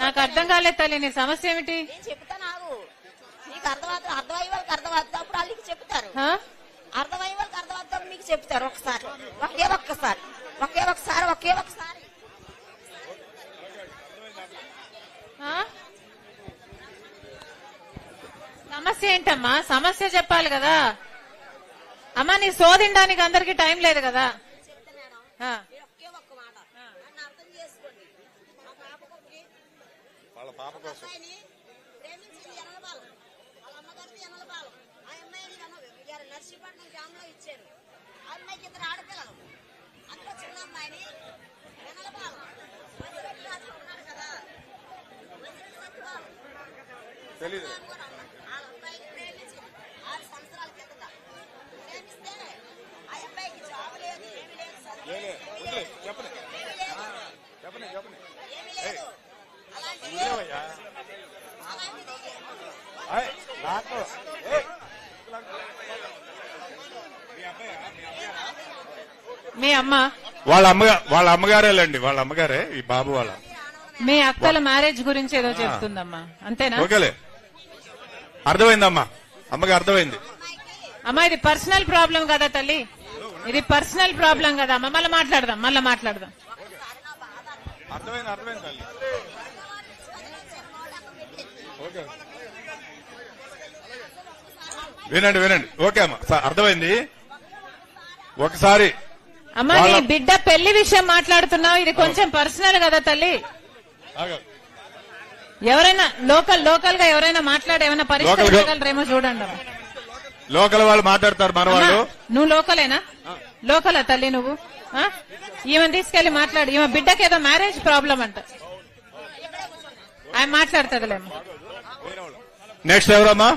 నాకు అర్థం కాలేదు తల్లి నీ సమస్య ఏమిటి? నేను చెప్తా నాకు. నీకు అర్థమవుతుంది అర్థమయ్యే వాళ్ళకి అర్థమవుతుంది అప్పుడు వాళ్ళకి చెప్తారు. ఆ? అర్థమయ్యే వాళ్ళకి అర్థమవుతుంది మీకు చెప్తారు ఒకసారి. ఒకే ఒక్కసారి. ఒకే ఒకసారి ఒకే ఒకసారి ఆ? సమస్య ఏంటమ్మా? సమస్య చెప్పాలి కదా. అమ్మా నీ శోధించడానికి అందరికి టైం లేదు కదా. వాళ్ళ పాప కోసం. ప్రేమించింది వాళ్ళ ఆ అమ్మాయిని నర్సీపట్నం గ్రామంలో ఇచ్చారు. ఆ అమ్మాయికి ఇద్దరు ఆడపిల్లలు. అందులో చిన్న అమ్మాయిని ఎనలబాలం మంచిరెడ్డి రాజు ఉన్నాడు కదా మంచిరెడ్డి తెలీదు. మీ అమ్మ? వాళ్ళ అమ్మగా వాళ్ళ అమ్మగారేలండి వాళ్ళ అమ్మగారే ఈ బాబు వాళ్ళ మీ అక్కల మ్యారేజ్ గురించి ఏదో చెప్తుందమ్మా. అంతేనా? ఓకేలే. అర్థమైందమ్మా. అమ్మకి అర్థమైంది. అమ్మా ఇది పర్సనల్ ప్రాబ్లం కదా తల్లి? ఇది పర్సనల్ ప్రాబ్లం కదా అమ్మ. మళ్ళీ మాట్లాడదాం మళ్ళీ మాట్లాడదాం. అర్థమైంది అర్థమైంది తల్లి. ఓకే. వినండి వినండి. ఓకే అమ్మా. అర్థమైంది? ఒకసారి అమ్మా నీ బిడ్డ పెళ్ళి విషయం మాట్లాడుతున్నావు. ఇది కొంచెం పర్సనల్ కదా తల్లి. ఎవరైనా లోకల్ లోకల్గా ఎవరైనా మాట్లాడి ఏమైనా పరిష్కరించగలరేమో చూడండి. లోకల్ వాళ్ళు మాట్లాడతారు మన వాళ్ళు నువ్వు లోకలేనా? లోకలా తల్లి నువ్వు? ఆ? ఈమెను తీసుకెళ్ళి మాట్లాడు. ఈమె బిడ్డకి ఏదో మ్యారేజ్ ప్రాబ్లం అంట. ఆయన మాట్లాడుతుందిలేమ్మా. నెక్స్ట్ ఎవరమ్మా?